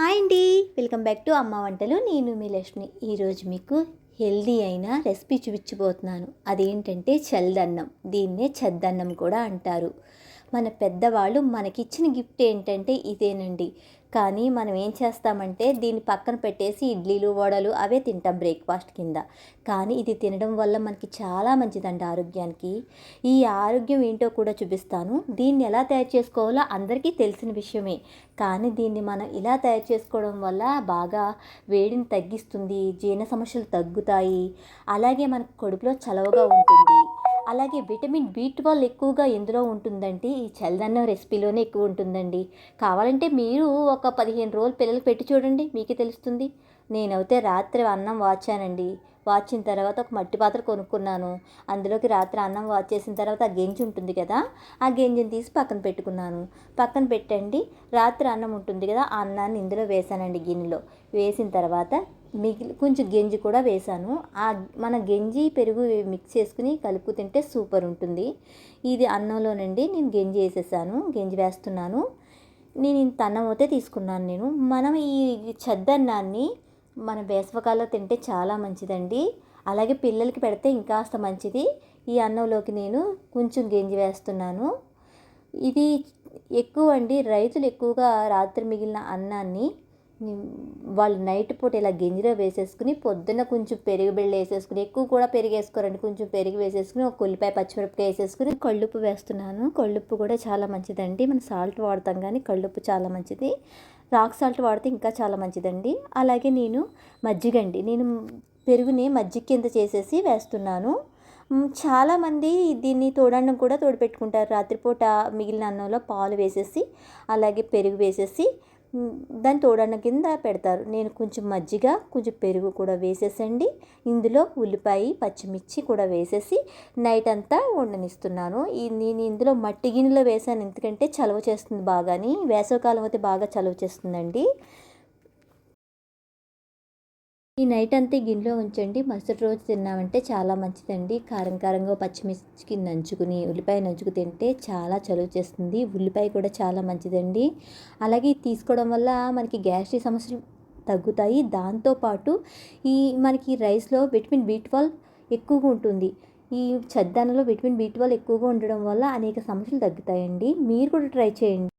Hi అండి. Welcome back to అమ్మ వంటలు. నేను మీ లక్ష్మి. ఈరోజు మీకు హెల్దీ అయిన రెసిపీ చూపించబోతున్నాను. అదేంటంటే చల్లదన్నం దీన్నే చద్దన్నం కూడా అంటారు. మన పెద్దవాళ్ళు మనకిచ్చిన గిఫ్ట్ ఏంటంటే ఇదేనండి. కానీ మనం ఏం చేస్తామంటే దీన్ని పక్కన పెట్టేసి ఇడ్లీలు వడలు అవే తింటాం బ్రేక్ఫాస్ట్ కింద. కానీ ఇది తినడం వల్ల మనకి చాలా మంచిదండి ఆరోగ్యానికి. ఈ ఆరోగ్యం ఏంటో కూడా చూపిస్తాను. దీన్ని ఎలా తయారు చేసుకోవాలో అందరికీ తెలిసిన విషయమే. కానీ దీన్ని మనం ఇలా తయారు చేసుకోవడం వల్ల బాగా వేడిని తగ్గిస్తుంది జీర్ణ సమస్యలు తగ్గుతాయి. అలాగే మనకు కడుపులో చలవగా ఉంటుంది. అలాగే విటమిన్ బి ట్వెల్వ్ ఎక్కువగా ఎందులో ఉంటుందంటే ఈ చల్లదన్నం రెసిపీలోనే ఎక్కువ ఉంటుందండి. కావాలంటే మీరు ఒక పదిహేను రోజులు పిల్లలకు పెట్టి చూడండి మీకే తెలుస్తుంది. నేనైతే రాత్రి అన్నం వాచానండి. వాచిన తర్వాత ఒక మట్టి పాత్ర కొనుక్కున్నాను. అందులోకి రాత్రి అన్నం వాచ్ చేసిన తర్వాత ఆ గెంజి ఉంటుంది కదా ఆ గెంజిని తీసి పక్కన పెట్టుకున్నాను. పక్కన పెట్టండి రాత్రి అన్నం ఉంటుంది కదా ఆ అన్నాన్ని ఇందులో వేసానండి గిన్నెలో. వేసిన తర్వాత మిగిలి కొంచెం గెంజి కూడా వేసాను ఆ మన గెంజి పెరుగు మిక్స్ చేసుకుని కలుపు తింటే సూపర్ ఉంటుంది. ఇది అన్నంలోనండి నేను గెంజి వేసేసాను గెంజి వేస్తున్నాను. నేను ఇంత అన్నం అయితే తీసుకున్నాను నేను. మనం ఈ చెద్దన్నాన్ని మన వేసవకాలంలో తింటే చాలా మంచిదండి. అలాగే పిల్లలకి పెడితే ఇంకాస్త మంచిది. ఈ అన్నంలోకి నేను కొంచెం గెంజి వేస్తున్నాను. ఇది ఎక్కువ అండి. రైతులు ఎక్కువగా రాత్రి మిగిలిన అన్నాన్ని వాళ్ళు నైట్ పూట ఇలా గింజలో వేసేసుకుని పొద్దున్న కొంచెం పెరుగు బిళ్ళ వేసేసుకుని ఎక్కువ కూడా పెరుగు వేసుకోరండి. కొంచెం పెరుగు వేసేసుకుని ఒక ఉల్లిపాయ పచ్చిమిరపకాయ వేసేసుకుని కళ్ళుప్పు వేస్తున్నాను. కళ్ళుప్పు కూడా చాలా మంచిదండి. మనం సాల్ట్ వాడతాం కానీ కళ్ళుప్పు చాలా మంచిది. రాక్ సాల్ట్ వాడితే ఇంకా చాలా మంచిదండి. అలాగే నేను మజ్జిగండి నేను పెరుగుని మజ్జిగ కింద చేసేసి వేస్తున్నాను. చాలామంది దీన్ని తోడన్నం కూడా తోడుపెట్టుకుంటారు. రాత్రిపూట మిగిలిన అన్నంలో పాలు వేసేసి అలాగే పెరుగు వేసేసి దాని తోడన్న కింద పెడతారు. నేను కొంచెం మజ్జిగ కొంచెం పెరుగు కూడా వేసేసండి. ఇందులో ఉల్లిపాయ పచ్చిమిర్చి కూడా వేసేసి నైట్ అంతా వండనిస్తున్నాను. ఈ నేను ఇందులో మట్టి గిన్నెలో వేసాను. ఎందుకంటే చలవ చేస్తుంది బాగాని వేసవకాలం అయితే బాగా చలవ చేస్తుందండి. ఈ నైట్ అంతా గిన్నెలో ఉంచండి. మరుసటి రోజు తిన్నామంటే చాలా మంచిదండి. కారం కారంగా పచ్చిమిర్చికి నంచుకుని ఉల్లిపాయ నంచుకు తింటే చాలా చలువ చేస్తుంది. ఉల్లిపాయ కూడా చాలా మంచిదండి. అలాగే తీసుకోవడం వల్ల మనకి గ్యాస్ట్రిక్ సమస్యలు తగ్గుతాయి. దాంతోపాటు ఈ మనకి రైస్లో విటమిన్ బి ట్వెల్వ్ ఎక్కువగా ఉంటుంది. ఈ చెద్దన్నలో విటమిన్ బి ట్వెల్వ్ ఎక్కువగా ఉండడం వల్ల అనేక సమస్యలు తగ్గుతాయండి. మీరు కూడా ట్రై చేయండి.